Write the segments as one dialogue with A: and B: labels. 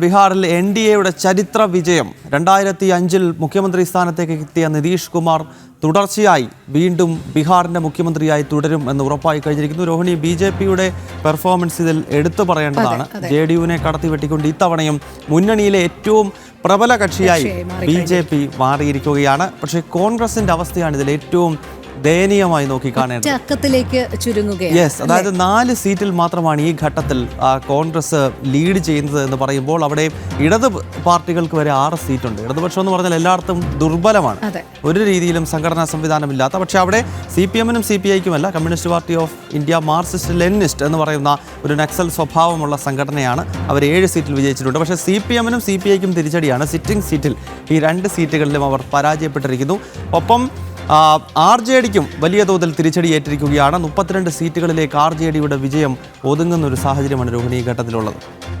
A: ബീഹാറിൽ N D എയുടെ ചരിത്ര വിജയം. രണ്ടായിരത്തി അഞ്ചിൽ മുഖ്യമന്ത്രി സ്ഥാനത്തേക്ക് എത്തിയ നിതീഷ് കുമാർ തുടർച്ചയായി വീണ്ടും ബീഹാറിന്റെ മുഖ്യമന്ത്രിയായി തുടരും എന്ന് ഉറപ്പായി കഴിഞ്ഞിരിക്കുന്നു. രോഹിണി ബി ജെ പിയുടെ പെർഫോമൻസ് ഇതിൽ എടുത്തു പറയേണ്ടതാണ്. ജെ ഡി യുവിനെ കടത്തി വെട്ടിക്കൊണ്ട് ഇത്തവണയും മുന്നണിയിലെ ഏറ്റവും പ്രബല കക്ഷിയായി ബി ജെ പി മാറിയിരിക്കുകയാണ്. പക്ഷേ കോൺഗ്രസിന്റെ അവസ്ഥയാണ് ഇതിൽ ഏറ്റവും ദയനീയമായി നോക്കി കാണേണ്ടത്.
B: അക്കത്തിലേക്ക് ചുരുങ്ങുകയാണ്
A: യെസ് അതായത് നാല് സീറ്റിൽ മാത്രമാണ് ഈ ഘട്ടത്തിൽ കോൺഗ്രസ് ലീഡ് ചെയ്യുന്നത് എന്ന് പറയുമ്പോൾ അവിടെ ഇടത് പാർട്ടികൾക്ക് വരെ ആറ് സീറ്റുണ്ട്. ഇടതുപക്ഷം എന്ന് പറഞ്ഞാൽ എല്ലായിടത്തും ദുർബലമാണ്. ഒരു രീതിയിലും സംഘടനാ സംവിധാനമില്ലാത്ത പക്ഷെ അവിടെ സി പി എമ്മിനും C P ഐക്കുമല്ല communist party of India Marxist Leninist എന്ന് പറയുന്ന ഒരു നക്സൽ സ്വഭാവമുള്ള സംഘടനയാണ് അവർ ഏഴ് സീറ്റിൽ വിജയിച്ചിട്ടുണ്ട്. പക്ഷേ സി പി എമ്മിനും സി പി ഐക്കും തിരിച്ചടിയാണ്. സിറ്റിംഗ് സീറ്റിൽ ഈ രണ്ട് സീറ്റുകളിലും അവർ പരാജയപ്പെട്ടിരിക്കുന്നു. ഒപ്പം ആർ ജെ ഡിക്കും വലിയ തോതിൽ തിരിച്ചടി ഏറ്റിരിക്കുകയാണ് മുപ്പത്തിരണ്ട് സീറ്റുകളിലേക്ക് ആർ ജെ ഡിയുടെ വിജയം ഒതുങ്ങുന്ന ഒരു സാഹചര്യമാണ് രോഹിണി ഈ ഘട്ടത്തിലുള്ളത്.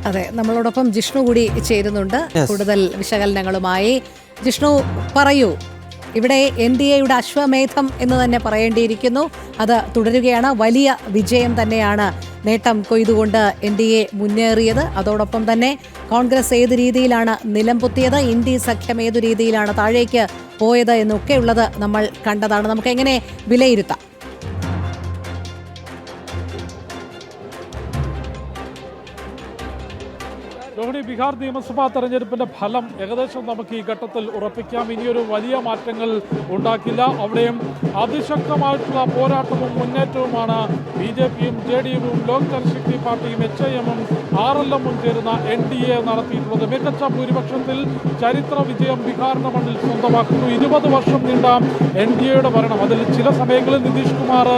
B: അതെ നമ്മളോടൊപ്പം ജിഷ്ണു കൂടി ചേരുന്നുണ്ട്. കൂടുതൽ വിശകലനങ്ങളുമായി. ജിഷ്ണു പറയൂ. ഇവിടെ എൻ ഡി എയുടെ അശ്വമേധം എന്ന് തന്നെ പറയേണ്ടിയിരിക്കുന്നു. അത് തുടരുകയാണ്. വലിയ വിജയം തന്നെയാണ് നേട്ടം കൊയ്തുകൊണ്ട് എൻ ഡി എ മുന്നേറിയത്. അതോടൊപ്പം തന്നെ കോൺഗ്രസ് ഏത് രീതിയിലാണ് നിലംപൊത്തിയത്? ഇന്ത്യ സഖ്യം ഏതു രീതിയിലാണ് താഴേക്ക് പോയത് എന്നൊക്കെയുള്ളത് നമ്മൾ കണ്ടതാണ്. നമുക്ക് എങ്ങനെ വിലയിരുത്താം?
C: ബീഹാർ നിയമസഭാ തെരഞ്ഞെടുപ്പിന്റെ ഫലം ഏകദേശം നമുക്ക് ഈ ഘട്ടത്തിൽ ഉറപ്പിക്കാം. ഇനിയൊരു വലിയ മാറ്റങ്ങൾ ഉണ്ടാക്കില്ല. അവിടെയും അതിശക്തമായിട്ടുള്ള പോരാട്ടവും മുന്നേറ്റവുമാണ് ബി ജെ പിയും ജെ ഡി യുവും ലോക് ജനശക്തി പാർട്ടിയും എച്ച് ഐ എമ്മും ആർ എൽ എമ്മും ചേരുന്ന എൻ ഡി എ നടത്തിയിട്ടുള്ളത്. മികച്ച ഭൂരിപക്ഷത്തിൽ ചരിത്ര വിജയം ബീഹാറിന്റെ മണ്ണിൽ സ്വന്തമാക്കുന്നു. ഇരുപത് വർഷം നീണ്ട എൻ ഡി എയുടെ ഭരണം. അതിൽ ചില സമയങ്ങളിൽ നിതീഷ് കുമാർ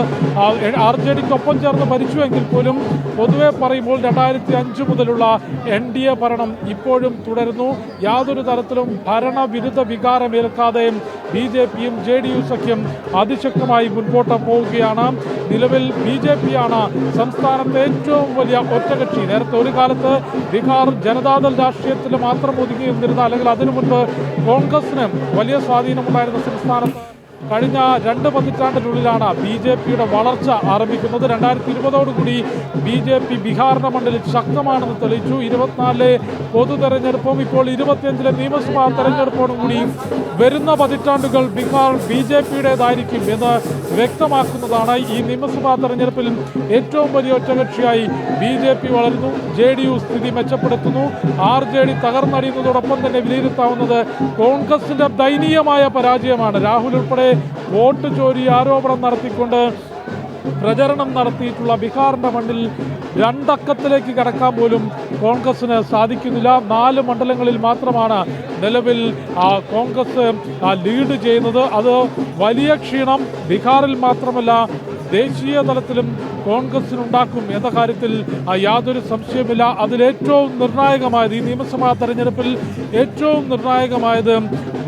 C: ആർ ജെ ഡിക്കൊപ്പം ചേർന്ന് ഭരിച്ചുവെങ്കിൽ പോലും പൊതുവെ പറയുമ്പോൾ രണ്ടായിരത്തി അഞ്ച് മുതലുള്ള എൻ ഡി എ ഭരണം ഇപ്പോഴും തുടരുന്നു. യാതൊരു തരത്തിലും ഭരണവിരുദ്ധ വികാരമേൽക്കാതെ ബി ജെ പിയും ജെ ഡി യു സഖ്യം അതിശക്തമായി മുൻപോട്ട് പോവുകയാണ്. നിലവിൽ ബി ജെ പിയാണ് സംസ്ഥാനത്തെ ഏറ്റവും വലിയ ഒറ്റകക്ഷി. നേരത്തെ ഒരു കാലത്ത് ബീഹാർ ജനതാദൾ രാഷ്ട്രീയത്തിൽ മാത്രം ഒതുങ്ങിയിരുന്നിരുന്ന അല്ലെങ്കിൽ അതിനു മുൻപ് കോൺഗ്രസിന് വലിയ സ്വാധീനമുണ്ടായിരുന്ന സംസ്ഥാനത്ത് കഴിഞ്ഞ രണ്ട് പതിറ്റാണ്ടിനുള്ളിലാണ് ബി ജെ പിയുടെ വളർച്ച ആരംഭിക്കുന്നത്. രണ്ടായിരത്തി ഇരുപതോടുകൂടി ബി ജെ പി ബീഹാറിന്റെ മണ്ഡലിൽ ശക്തമാണെന്ന് തെളിയിച്ചു. ഇരുപത്തിനാലിലെ പൊതു തെരഞ്ഞെടുപ്പും ഇപ്പോൾ ഇരുപത്തിയഞ്ചിലെ നിയമസഭാ തെരഞ്ഞെടുപ്പോടും കൂടി വരുന്ന പതിറ്റാണ്ടുകൾ ബീഹാർ ബി ജെ പിയുടേതായിരിക്കും എന്ന് വ്യക്തമാക്കുന്നതാണ് ഈ നിയമസഭാ തെരഞ്ഞെടുപ്പിൽ ഏറ്റവും വലിയ ഒറ്റകക്ഷിയായി ബി ജെ പി വളരുന്നു. ജെ ഡി യു സ്ഥിതി മെച്ചപ്പെടുത്തുന്നു. ആർ ജെ ഡി തകർന്നടിയുന്നതോടൊപ്പം തന്നെ വിലയിരുത്താവുന്നത് കോൺഗ്രസിന്റെ ദയനീയമായ പരാജയമാണ്. രാഹുൽ ഉൾപ്പെടെ വോട്ട് ചോരി ആരോപണം നടത്തിക്കൊണ്ട് പ്രചരണം നടത്തിയിട്ടുള്ള ബീഹാറിന്റെ മണ്ണിൽ രണ്ടക്കത്തിലേക്ക് കടക്കാൻ പോലും കോൺഗ്രസിന് സാധിക്കുന്നില്ല. നാല് മണ്ഡലങ്ങളിൽ മാത്രമാണ് നിലവിൽ കോൺഗ്രസ് ലീഡ് ചെയ്യുന്നത്. അത് വലിയ ക്ഷീണം ബീഹാറിൽ മാത്രമല്ല ദേശീയ തലത്തിലും കോൺഗ്രസിനുണ്ടാക്കും എന്ന കാര്യത്തിൽ യാതൊരു സംശയമില്ല അതിലേറ്റവും നിർണായകമായത് ഈ നിയമസഭാ തെരഞ്ഞെടുപ്പിൽ ഏറ്റവും നിർണായകമായത്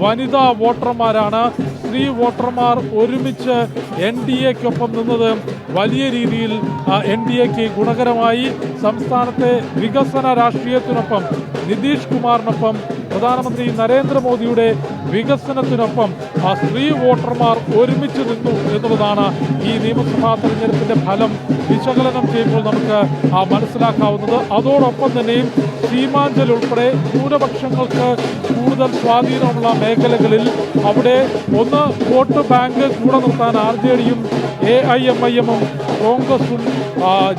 C: വനിതാ വോട്ടർമാരാണ്. സ്ത്രീ വോട്ടർമാർ ഒരുമിച്ച് എൻ ഡി എക്കൊപ്പം നിന്നത് വലിയ രീതിയിൽ എൻ ഡി എക്ക് ഗുണകരമായി. സംസ്ഥാനത്തെ വികസന രാഷ്ട്രീയത്തിനൊപ്പം നിതീഷ് കുമാറിനൊപ്പം പ്രധാനമന്ത്രി നരേന്ദ്രമോദിയുടെ വികസനത്തിനൊപ്പം ആ സ്ത്രീ വോട്ടർമാർ ഒരുമിച്ച് നിന്നു എന്നുള്ളതാണ് ഈ നിയമസഭാ തെരഞ്ഞെടുപ്പിന്റെ ഫലം വിശകലനം ചെയ്യുമ്പോൾ നമുക്ക് ആ മനസ്സിലാക്കാവുന്നത്. അതോടൊപ്പം തന്നെയും സീമാഞ്ചൽ ഉൾപ്പെടെ ന്യൂനപക്ഷങ്ങൾക്ക് കൂടുതൽ സ്വാധീനമുള്ള മേഖലകളിൽ അവിടെ ഒന്ന് വോട്ട് ബാങ്ക് കൂടെ നിർത്താൻ ആർ ജെ ഡിയും എ ഐ എം ഐ എമ്മും കോൺഗ്രസും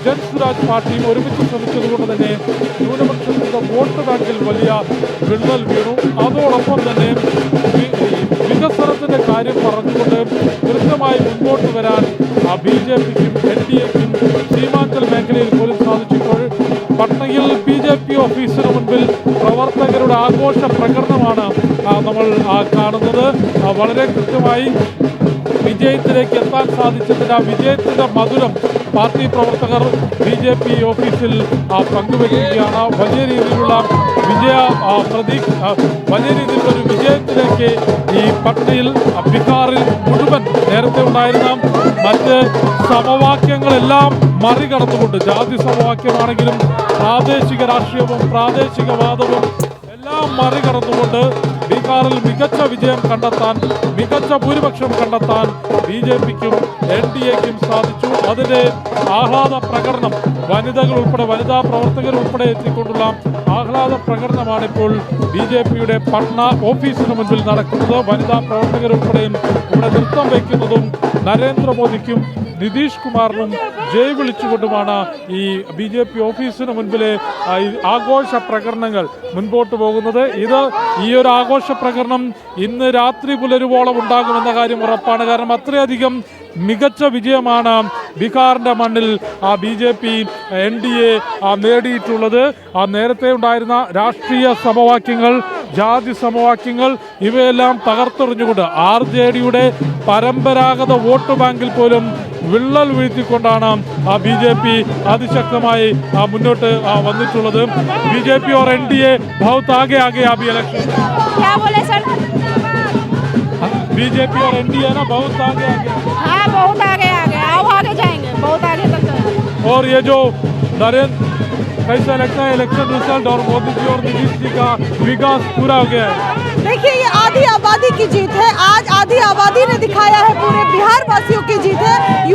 C: ജൻസ്വരാജ് പാർട്ടിയും ഒരുമിച്ച് ശ്രമിച്ചതുകൊണ്ട് തന്നെ ന്യൂനപക്ഷത്തിന്റെ വോട്ട് ബാങ്കിൽ വലിയ വിള്ളൽ വീണു. അതോടൊപ്പം തന്നെ വികസനത്തിന്റെ കാര്യം പറഞ്ഞുകൊണ്ട് കൃത്യമായി മുന്നോട്ട് വരാൻ ബി ജെ പിക്കും എൻ ഡി എക്കും സീമാഞ്ചൽ മേഖലയിൽ പോലും സാധിച്ചപ്പോൾ പട്നയിൽ ബി ജെ പി ഓഫീസിന് മുൻപിൽ പ്രവർത്തകരുടെ ആഘോഷ പ്രകടനമാണ് നമ്മൾ കാണുന്നത്. വളരെ കൃത്യമായി വിജയത്തിലേക്ക് എത്താൻ സാധിച്ചതിന് ആ വിജയത്തിന്റെ മധുരം പാർട്ടി പ്രവർത്തകർ ബി ജെ പി ഓഫീസിൽ പങ്കുവയ്ക്കുകയാണ് വലിയ രീതിയിലുള്ള വിജയ ആ, പ്രതീ വലിയ രീതിയിലുള്ള ഒരു വിജയത്തിലേക്ക് ഈ പട്നയിൽ ബീഹാറിൽ മുഴുവൻ നേരത്തെ ഉണ്ടായിരുന്ന മറ്റ് സമവാക്യങ്ങളെല്ലാം മറികടന്നുകൊണ്ട് ജാതി സമവാക്യമാണെങ്കിലും പ്രാദേശിക രാഷ്ട്രീയവും പ്രാദേശികവാദവും എല്ലാം മറികടന്നുകൊണ്ട് ബീഹാറിൽ മികച്ച വിജയം കണ്ടെത്താൻ മികച്ച ഭൂരിപക്ഷം കണ്ടെത്താൻ ബി ജെ പിക്കും എൻ ഡി എക്കും സാധിച്ചു. അതിന്റെ ആഹ്ലാദ പ്രകടനം വനിതകൾ ഉൾപ്പെടെ വനിതാ പ്രവർത്തകർ ഉൾപ്പെടെ എത്തിക്കൊണ്ടുള്ള ആഹ്ലാദ പ്രകടനമാണ് ഇപ്പോൾ ബി ജെ പിയുടെ പട്ന ഓഫീസിന് മുൻപിൽ നടക്കുന്നത്. വനിതാ പ്രവർത്തകർ ഉൾപ്പെടെയും ഇവിടെ നൃത്തം വയ്ക്കുന്നതും നരേന്ദ്രമോദിക്കും നിതീഷ് കുമാറിനും ജയ് വിളിച്ചുകൊണ്ടുമാണ് ഈ ബി ജെ പി ഓഫീസിന് മുൻപിലെ ആഘോഷ പ്രകടനങ്ങൾ മുൻപോട്ട് പോകുന്നത്. ഇത് ഈ ഒരു ആഘോഷ പ്രകടനം ഇന്ന് രാത്രി പുലരുവോളം ഉണ്ടാകുമെന്ന കാര്യം ഉറപ്പാണ്. കാരണം അത്രയധികം മികച്ച വിജയമാണ് ബീഹാറിന്റെ മണ്ണിൽ ആ B J P N D A നേടിയിട്ടുള്ളത്. നേരത്തെ ഉണ്ടായിരുന്ന രാഷ്ട്രീയ സമവാക്യങ്ങൾ ജാതി സമവാക്യങ്ങൾ ഇവയെല്ലാം തകർത്തെറിഞ്ഞുകൊണ്ട് ആർ ജെ ഡിയുടെ പരമ്പരാഗത വോട്ട് ബാങ്കിൽ പോലും വിള്ളൽ വീഴ്ത്തിക്കൊണ്ടാണ് ആ ബി ജെ പി അതിശക്തമായി ആ മുന്നോട്ട് ആ വന്നിട്ടുള്ളത് ബി ജെ പി और एन डी ए बहुत आगे आगे अभी इलेक्शन
D: क्या बोले सर
C: बीजेपी और एनडीए ना बहुत आगे आगे
D: हाँ बहुत आगे आगे आओ आगे जाएंगे बहुत आगे तक जाएंगे।
C: और ये जो नरेंद्र कैसा लगता है इलेक्शन रिज़ल्ट और मोदी जी और नीतीश जी का विकास पूरा हो गया है।
E: देखिए, ये आधी आबादी की जीत है। आज आधी आबादी ने दिखाया है पूरे बिहार वासियों की जीत है।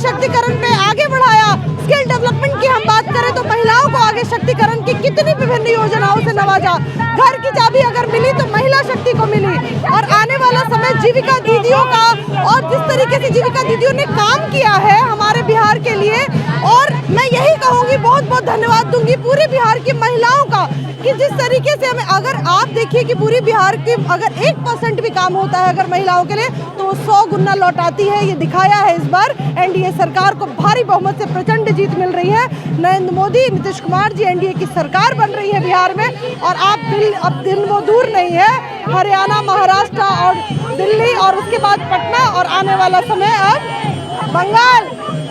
E: दिया नारी शक्तिकरण पे आगे बढ़ाया। स्किल डेवलपमेंट की हम बात करें तो महिलाओं को आगे शक्तिकरण की कितनी विभिन्न योजनाओं से नवाजा। घर की चाबी अगर मिली तो महिला शक्ति को मिली। और आने वाला समय जीविका दीदियों का और जिस तरीके से जीविका दीदियों ने काम किया है हमारे बिहार के लिए, और मैं यही कहूँगी बहुत बहुत धन्यवाद दूँगी पूरे बिहार की महिलाओं का कि जिस तरीके से हमें, अगर आप देखिए कि पूरी बिहार की अगर एक परसेंट भी काम होता है अगर महिलाओं के लिए तो वो सौ गुना लौटाती है, ये दिखाया है इस बार। एनडीए सरकार को भारी बहुमत से प्रचंड जीत मिल रही है। नरेंद्र मोदी, नीतीश कुमार जी, एनडीए की सरकार बन रही है बिहार में और आप दिल अब दिन वो दूर नहीं है। हरियाणा महाराष्ट्र और दिल्ली और उसके बाद पटना और आने वाला समय अब बंगाल।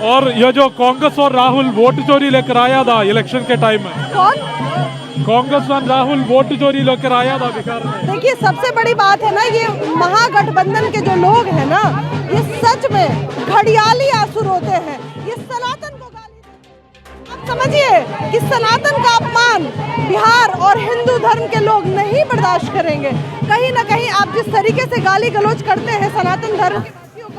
C: और ये जो कांग्रेस और राहुल वोट चोरी लेकर आया था इलेक्शन के टाइम में।
E: कौन?
C: कांग्रेस और राहुल वोट चोरी लेकर आया था बिहार में।
E: देखिए सबसे बड़ी बात है ना ये महागठबंधन के जो लोग हैं ना ये सच में घड़ियाली आँसू रोते हैं। ये सनातन को समझिए कि सनातन का अपमान बिहार और हिंदू धर्म के लोग नहीं बर्दाश्त करेंगे। कहीं ना कहीं आप जिस तरीके से गाली गलौज करते हैं सनातन धर्म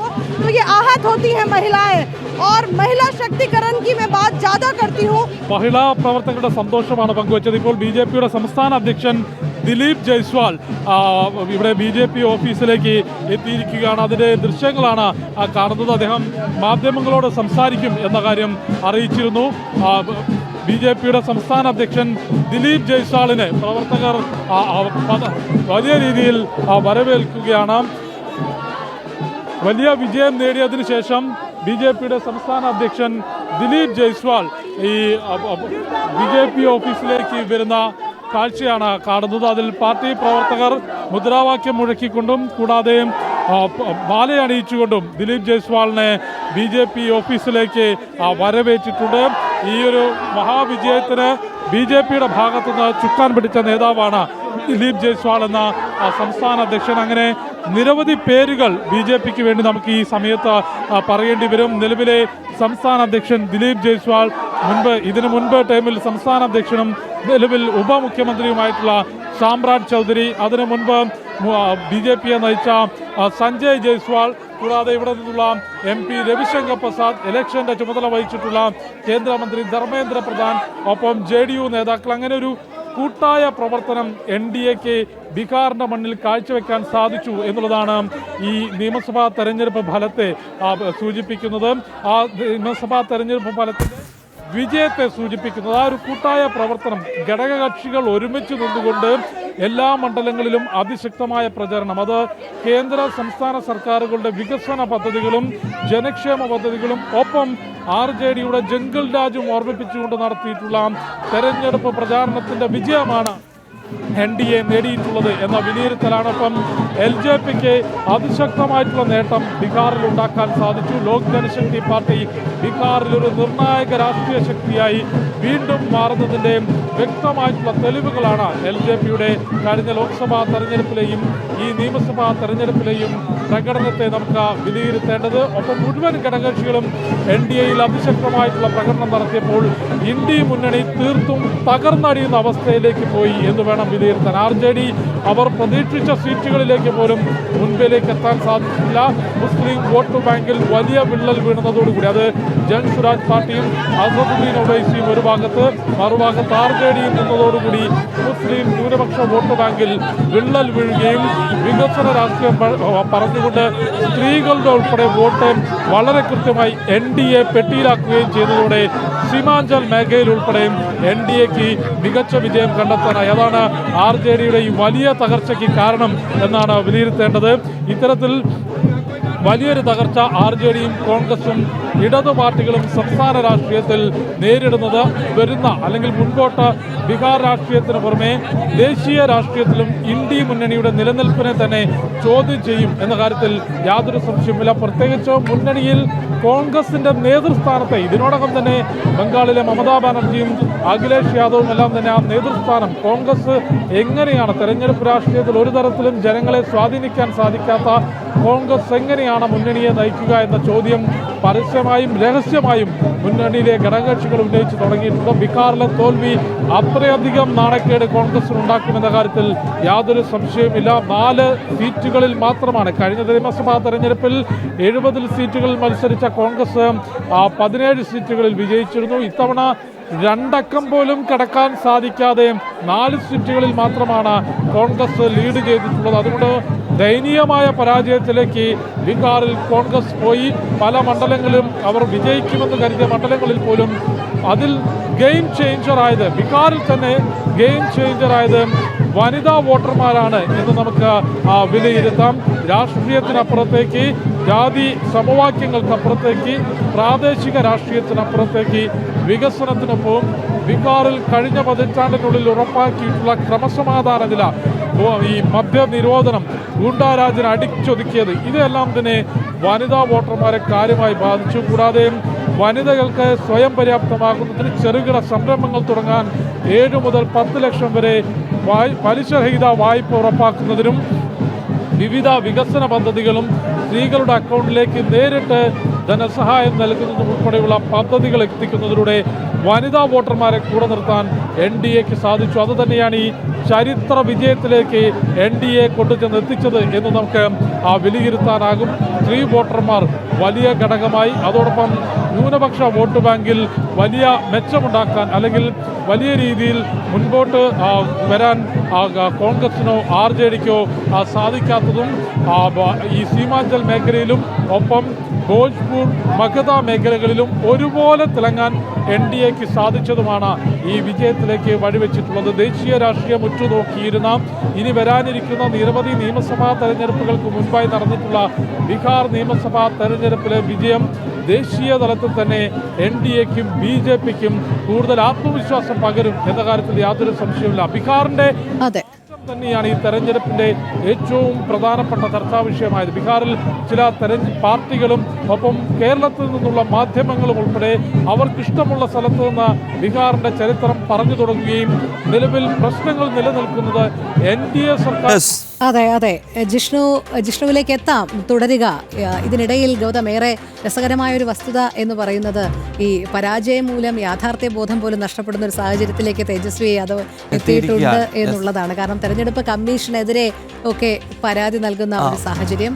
E: के व्यक्तियों को तो ये आहत होती हैं महिलाएं और महिला शक्तिकरण की मैं बात ज्यादा करती हूँ
C: മഹിളാ പ്രവർത്തകരുടെ സന്തോഷമാണ് പങ്കുവച്ചത് ഇപ്പോൾ ബി ജെ പിയുടെ സംസ്ഥാന അധ്യക്ഷൻ ദിലീപ് ജയ്സ്വാൾ ആ, ഇവിടെ ബി ജെ പി ഓഫീസിലേക്ക് എത്തിയിരിക്കുകയാണ് അതിന്റെ ദൃശ്യങ്ങളാണ് ആ, കാണുന്നത് അദ്ദേഹം മാധ്യമങ്ങളോട് സംസാരിക്കും എന്ന കാര്യം അറിയിച്ചിരുന്നു ബി ജെ പിയുടെ സംസ്ഥാന അധ്യക്ഷൻ ദിലീപ് ജയ്സ്വാളിനെ പ്രവർത്തകർ ആ, ആ, പത- വലിയ രീതിയിൽ ആ, വരവേൽക്കുകയാണ് വലിയ വിജയം നേടിയതിനു ശേഷം ബി ജെ പിയുടെ സംസ്ഥാന അധ്യക്ഷൻ ദിലീപ് ജയ്സ്വാൾ ഈ ബി ജെ പി ഓഫീസിലേക്ക് വരുന്ന കാഴ്ചയാണ് കാണുന്നത്. അതിൽ പാർട്ടി പ്രവർത്തകർ മുദ്രാവാക്യം മുഴക്കിക്കൊണ്ടും കൂടാതെ മാലയണിയിച്ചുകൊണ്ടും ദിലീപ് ജയ്സ്വാളിനെ ബി ജെ പി ഓഫീസിലേക്ക് വരവേറ്റിട്ടുണ്ട്. ഈ ഒരു മഹാവിജയത്തിന് ബി ജെ പിയുടെ ഭാഗത്തുനിന്ന് ചുക്കാൻ പിടിച്ച നേതാവാണ് ദിലീപ് ജയ്സ്വാൾ എന്ന സംസ്ഥാന അധ്യക്ഷൻ. അങ്ങനെ നിരവധി പേരുകൾ ബി ജെ പിക്ക് വേണ്ടി നമുക്ക് ഈ സമയത്ത് പറയേണ്ടി വരും. നിലവിലെ സംസ്ഥാന അധ്യക്ഷൻ ദിലീപ് ജയ്സ്വാൾ മുൻപ് ഇതിനു മുൻപ് ടൈമിൽ സംസ്ഥാന അധ്യക്ഷനും നിലവിൽ ഉപമുഖ്യമന്ത്രിയുമായിട്ടുള്ള സാമ്രാജ് ചൗധരി അതിനു മുൻപ് ബി ജെ പിയെ നയിച്ച സഞ്ജയ് ജയ്സ്വാൾ കൂടാതെ ഇവിടെ നിന്നുള്ള എം പി രവിശങ്കർ പ്രസാദ് ഇലക്ഷന്റെ ചുമതല വഹിച്ചിട്ടുള്ള കേന്ദ്രമന്ത്രി ധർമ്മേന്ദ്ര പ്രധാൻ ഒപ്പം ജെ ഡി യു നേതാക്കൾ. അങ്ങനെ ഒരു കൂട്ടായ പ്രവർത്തനം എൻ ഡി എക്ക് ബീഹാറിന്റെ മണ്ണിൽ കാഴ്ചവെക്കാൻ സാധിച്ചു എന്നുള്ളതാണ് ഈ നിയമസഭാ തെരഞ്ഞെടുപ്പ് ഫലത്തെ സൂചിപ്പിക്കുന്നത്. ആ നിയമസഭാ തെരഞ്ഞെടുപ്പ് ഫലത്തിന്റെ വിജയത്തെ സൂചിപ്പിക്കുന്നത്. ആ ഒരു കൂട്ടായ പ്രവർത്തനം ഘടകകക്ഷികൾ ഒരുമിച്ച് നിന്നുകൊണ്ട് എല്ലാ മണ്ഡലങ്ങളിലും അതിശക്തമായ പ്രചരണം. അത് കേന്ദ്ര സംസ്ഥാന സർക്കാരുകളുടെ വികസന പദ്ധതികളും ജനക്ഷേമ പദ്ധതികളും ഒപ്പം ആർ ജെ ഡിയുടെ ജംഗിൾ രാജും ഓർമ്മിപ്പിച്ചുകൊണ്ട് നടത്തിയിട്ടുള്ള തെരഞ്ഞെടുപ്പ് പ്രചാരണത്തിന്റെ വിജയമാണ് എൻ ഡി എ നേടിയിട്ടുള്ളത് എന്ന വിലയിരുത്തലാണ് ഒപ്പം എൽ ജെ പിക്ക് അതിശക്തമായിട്ടുള്ള നേട്ടം ബീഹാറിൽ ഉണ്ടാക്കാൻ സാധിച്ചു. ലോക് ജനശക്തി പാർട്ടി ബീഹാറിൽ ഒരു നിർണായക രാഷ്ട്രീയ ശക്തിയായി വീണ്ടും മാറുന്നതിന്റെ വ്യക്തമായിട്ടുള്ള തെളിവുകളാണ് എൽ ജെ പിയുടെ കഴിഞ്ഞ ലോക്സഭാ തെരഞ്ഞെടുപ്പിലെയും ഈ നിയമസഭാ തെരഞ്ഞെടുപ്പിലെയും പ്രകടനത്തെ നമുക്ക് വിലയിരുത്തേണ്ടത്. ഒപ്പം മുഴുവൻ ഘടകകക്ഷികളും എൻ ഡി എയിൽ അതിശക്തമായിട്ടുള്ള പ്രകടനം നടത്തിയപ്പോൾ ഇന്ത്യ മുന്നണി തീർത്തും തകർന്നടിയുന്ന അവസ്ഥയിലേക്ക് പോയി എന്ന് വേണം വിലയിരുത്താൻ. ആർ ജെ ഡി അവർ പ്രതീക്ഷിച്ച സീറ്റുകളിലേക്ക് പോലും മുൻപിലേക്ക് എത്താൻ സാധിച്ചില്ല. മുസ്ലിം വോട്ട് ബാങ്കിൽ വലിയ വിള്ളൽ വീണതോടുകൂടി. അത് ജൻ സുരാജ് പാർട്ടിയും അസദുദ്ദീൻ ഒവൈസിയും ഒരു ഭാഗത്ത് മറുഭാഗത്ത് ആർ ജെ ഡിയും നിന്നതോടുകൂടി മുസ്ലിം ന്യൂനപക്ഷ വോട്ട് ബാങ്കിൽ വിള്ളൽ വീഴുകയും വികസന രാഷ്ട്രീയം പ- പറഞ്ഞുകൊണ്ട് സ്ത്രീകളുടെ ഉൾപ്പെടെ വോട്ട് വളരെ കൃത്യമായി എൻ ഡി എ പെട്ടിയിലാക്കുകയും ചെയ്തതോടെ സീമാഞ്ചൽ മേഖലയിൽ ഉൾപ്പെടെയും എൻ ഡി എക്ക് മികച്ച വിജയം കണ്ടെത്താനായി. അതാണ് ആർ ജെ ഡിയുടെ ഈ വലിയ തകർച്ചയ്ക്ക് കാരണം എന്നാണ് വിലയിരുത്തേണ്ടത്. ഇത്തരത്തിൽ വലിയൊരു തകർച്ച ആർ ജെ ഡിയും കോൺഗ്രസും ഇടതു പാർട്ടികളും സംസ്ഥാന രാഷ്ട്രീയത്തിൽ നേരിടുന്നത് വരുന്ന അല്ലെങ്കിൽ മുൻപോട്ട് ബീഹാർ രാഷ്ട്രീയത്തിന് പുറമെ ദേശീയ രാഷ്ട്രീയത്തിലും ഇന്ത്യ മുന്നണിയുടെ നിലനിൽപ്പിനെ തന്നെ ചോദ്യം ചെയ്യും എന്ന കാര്യത്തിൽ യാതൊരു സംശയവുമില്ല. പ്രത്യേകിച്ച് മുന്നണിയിൽ കോൺഗ്രസിന്റെ നേതൃസ്ഥാനത്തെ ഇതിനോടകം തന്നെ ബംഗാളിലെ മമതാ ബാനർജിയും അഖിലേഷ് യാദവും എല്ലാം തന്നെ ആ നേതൃസ്ഥാനം കോൺഗ്രസ് എങ്ങനെയാണ് തെരഞ്ഞെടുപ്പ് രാഷ്ട്രീയത്തിൽ ഒരു തരത്തിലും ജനങ്ങളെ സ്വാധീനിക്കാൻ സാധിക്കാത്ത കോൺഗ്രസ് എങ്ങനെയാണ് മുന്നണിയെ നയിക്കുക എന്ന ചോദ്യം പരസ്യമായും രഹസ്യമായും മുന്നണിയിലെ ഘടകകക്ഷികൾ ഉന്നയിച്ചു തുടങ്ങിയിട്ടുണ്ട്. ബീഹാറിലെ തോൽവി അത്രയധികം നാണക്കേട് കോൺഗ്രസിന് ഉണ്ടാക്കുമെന്ന കാര്യത്തിൽ യാതൊരു സംശയവുമില്ല. നാല് സീറ്റുകളിൽ മാത്രമാണ് കഴിഞ്ഞ നിയമസഭാ തെരഞ്ഞെടുപ്പിൽ എഴുപതിൽ സീറ്റുകളിൽ മത്സരിച്ച കോൺഗ്രസ് പതിനേഴ് സീറ്റുകളിൽ വിജയിച്ചിരുന്നു. ഇത്തവണ രണ്ടക്കം പോലും കടക്കാൻ സാധിക്കാതെ നാല് സീറ്റുകളിൽ മാത്രമാണ് കോൺഗ്രസ് ലീഡ് ചെയ്തിട്ടുള്ളത്. അതുകൊണ്ട് ദയനീയമായ പരാജയത്തിലേക്ക് ബീഹാറിൽ കോൺഗ്രസ് പോയി. പല മണ്ഡലങ്ങളിലും അവർ വിജയിക്കുമെന്ന് കരുതിയ മണ്ഡലങ്ങളിൽ പോലും അതിൽ ഗെയിം ചേഞ്ചർ ആയത് ബീഹാറിൽ തന്നെ ഗെയിം ചേഞ്ചർ ആയത് വനിതാ വോട്ടർമാരാണ് എന്ന് നമുക്ക് വിലയിരുത്താം. രാഷ്ട്രീയത്തിനപ്പുറത്തേക്ക് ജാതി സമവാക്യങ്ങൾക്കപ്പുറത്തേക്ക് പ്രാദേശിക രാഷ്ട്രീയത്തിനപ്പുറത്തേക്ക് വികസനത്തിനൊപ്പം ബീഹാറിൽ കഴിഞ്ഞ പതിറ്റാണ്ടിനുള്ളിൽ ഉറപ്പാക്കിയിട്ടുള്ള ക്രമസമാധാന നില. ഈ മദ്യ നിരോധനം ഗൂണ്ടാരാജിനെ അടിച്ചൊതുക്കിയത്. ഇതെല്ലാം തന്നെ വനിതാ വോട്ടർമാരെ കാര്യമായി ബാധിച്ചു. കൂടാതെ വനിതകൾക്ക് സ്വയം പര്യാപ്തമാകുന്നതിന് ചെറുകിട സംരംഭങ്ങൾ തുടങ്ങാൻ ഏഴ് മുതൽ പത്ത് ലക്ഷം വരെ പലിശരഹിത വായ്പ ഉറപ്പാക്കുന്നതിനും വിവിധ വികസന പദ്ധതികളും സ്ത്രീകളുടെ അക്കൗണ്ടിലേക്ക് നേരിട്ട് ധനസഹായം നൽകുന്നതും ഉൾപ്പെടെയുള്ള പദ്ധതികൾ എത്തിക്കുന്നതിലൂടെ വനിതാ വോട്ടർമാരെ കൂടെ നിർത്താൻ എൻ ഡി എക്ക് സാധിച്ചു. അതുതന്നെയാണ് ഈ ചരിത്ര വിജയത്തിലേക്ക് എൻ ഡി എ കൊണ്ടുചെന്ന് എത്തിച്ചത് എന്ന് നമുക്ക് ആ വിലയിരുത്താനാകും. സ്ത്രീ വോട്ടർമാർ വലിയ ഘടകമായി. അതോടൊപ്പം ന്യൂനപക്ഷ വോട്ട് ബാങ്കിൽ വലിയ മെച്ചമുണ്ടാക്കാൻ അല്ലെങ്കിൽ വലിയ രീതിയിൽ മുൻപോട്ട് വരാൻ കോൺഗ്രസിനോ ആർ ജെ ഡിക്കോ സാധിക്കാത്തതും ഈ സീമാഞ്ചൽ മേഖലയിലും ഒപ്പം ഭോജ്പൂർ മഗധ മേഖലകളിലും ഒരുപോലെ തിളങ്ങാൻ എൻ ഡി എക്ക് സാധിച്ചതുമാണ് ഈ വിജയത്തിലേക്ക് വഴിവെച്ചിട്ടുള്ളത്. ദേശീയ രാഷ്ട്രീയം ഉറ്റുനോക്കിയിരുന്ന ഇനി വരാനിരിക്കുന്ന നിരവധി നിയമസഭാ തെരഞ്ഞെടുപ്പുകൾക്ക് മുൻപായി നടന്നിട്ടുള്ള ബീഹാർ നിയമസഭാ തെരഞ്ഞെടുപ്പിലെ വിജയം ദേശീയ തലത്തിൽ തന്നെ എൻ ഡി എക്കും ബി ജെ പിക്കും കൂടുതൽ ആത്മവിശ്വാസം പകരും എന്ന കാര്യത്തിൽ യാതൊരു സംശയവുമില്ല. ബീഹാറിന്റെ
B: അതെ.
C: തന്നെയാണ് ഈ തെരഞ്ഞെടുപ്പിന്റെ ഏറ്റവും പ്രധാനപ്പെട്ട ചർച്ചാ വിഷയമായത്. ബീഹാറിൽ ചില തെരഞ്ഞ് പാർട്ടികളും ഒപ്പം കേരളത്തിൽ നിന്നുള്ള മാധ്യമങ്ങളും ഉൾപ്പെടെ അവർക്കിഷ്ടമുള്ള സ്ഥലത്ത് നിന്ന് ബീഹാറിന്റെ ചരിത്രം പറഞ്ഞു തുടങ്ങുകയും നിലവിൽ പ്രശ്നങ്ങൾ നിലനിൽക്കുന്നത് എൻ ഡി എ സർക്കാർ
B: അതെ അതെ. ജിഷ്ണു ജിഷ്ണുവിലേക്ക് എത്താം. തുടരുക. ഇതിനിടയിൽ ഗൗതം ഏറെ രസകരമായ ഒരു വസ്തുത എന്ന് പറയുന്നത് ഈ പരാജയം മൂലം യാഥാർത്ഥ്യ ബോധം പോലും നഷ്ടപ്പെടുന്ന ഒരു സാഹചര്യത്തിലേക്ക് തേജസ്വി യാദവ് എത്തിയിട്ടുണ്ട് എന്നുള്ളതാണ്. കാരണം തെരഞ്ഞെടുപ്പ് കമ്മീഷനെതിരെ ഒക്കെ പരാതി നൽകുന്ന ഒരു സാഹചര്യം.